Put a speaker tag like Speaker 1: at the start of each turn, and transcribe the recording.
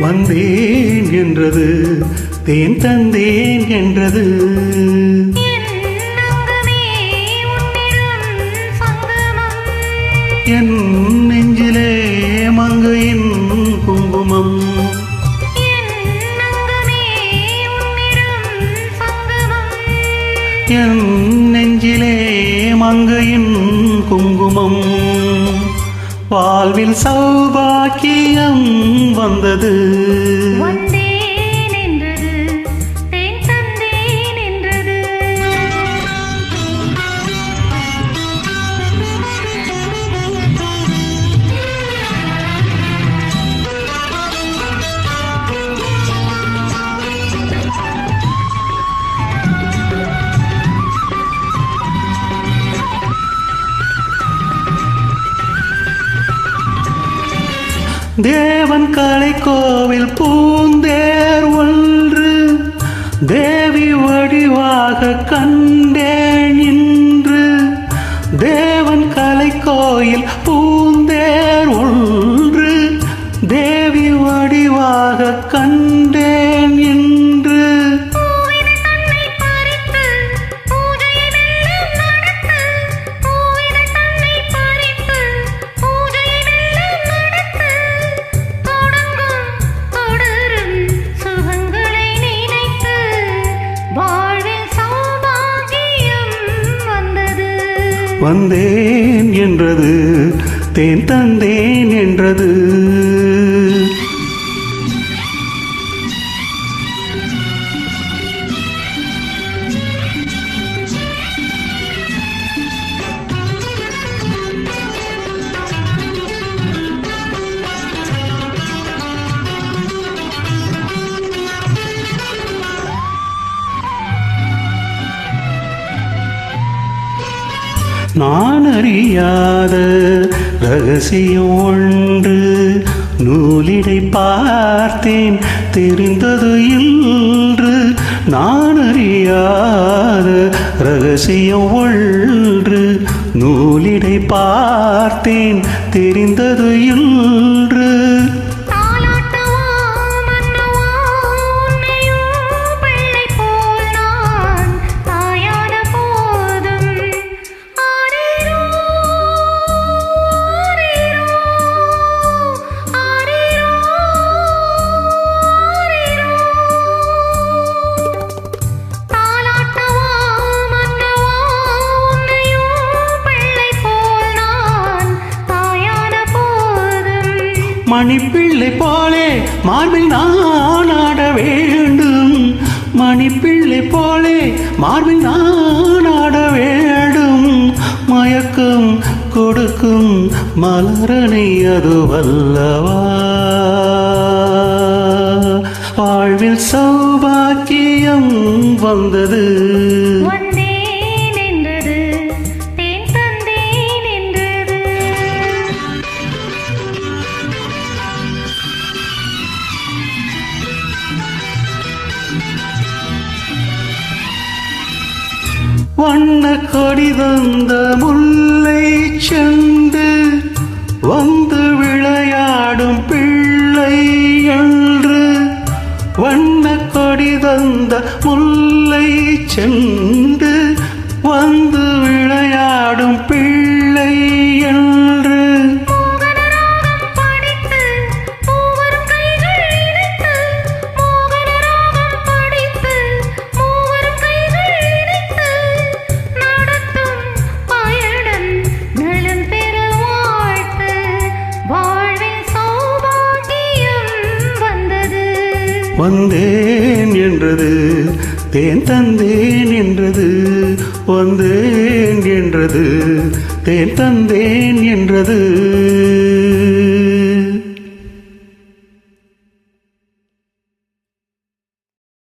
Speaker 1: வந்தேன் என்றது தேன் தந்தேன் என்றது. என் நெஞ்சிலே மங்கையின் குங்குமம். என் நெஞ்சிலே மங்கையின் குங்குமம். வாழ்வில் சௌபாக்கியம் வந்தது. தேவன் கலை கோவில் பூந்தேர் ஒன்று தேவி வடிவாக
Speaker 2: கண்டே
Speaker 1: வந்தேன் என்றது தேன் தந்தேன் நான் அறியாத ரகசியம் ஒன்று நூலிடை பார்த்தேன் தெரிந்தது இன்று. நான் அறியாத ரகசியம் ஒன்று நூலிடை பார்த்தேன் தெரிந்தது இன்று. மணிப்பிள்ளை போலே மார்பில் நான் ஆட வேண்டும். மணி பிள்ளை போலே மார்பில் நான் ஆட வேண்டும். மயக்கம் கொடுக்கும் மலரணை அதுவல்லவா? வாழ்வில் சௌபாக்கியம் வந்தது. வண்ண கொடி தந்த முல்லை செண்டு வந்து விளையாடும் பிள்ளை என்று வண்ண கொடி தந்த முல்லை செண்டு வந்து வந்தேன் என்றது தேன் தந்தேன் என்றது வந்தேன் என்றது தேன் தந்தேன் என்றது.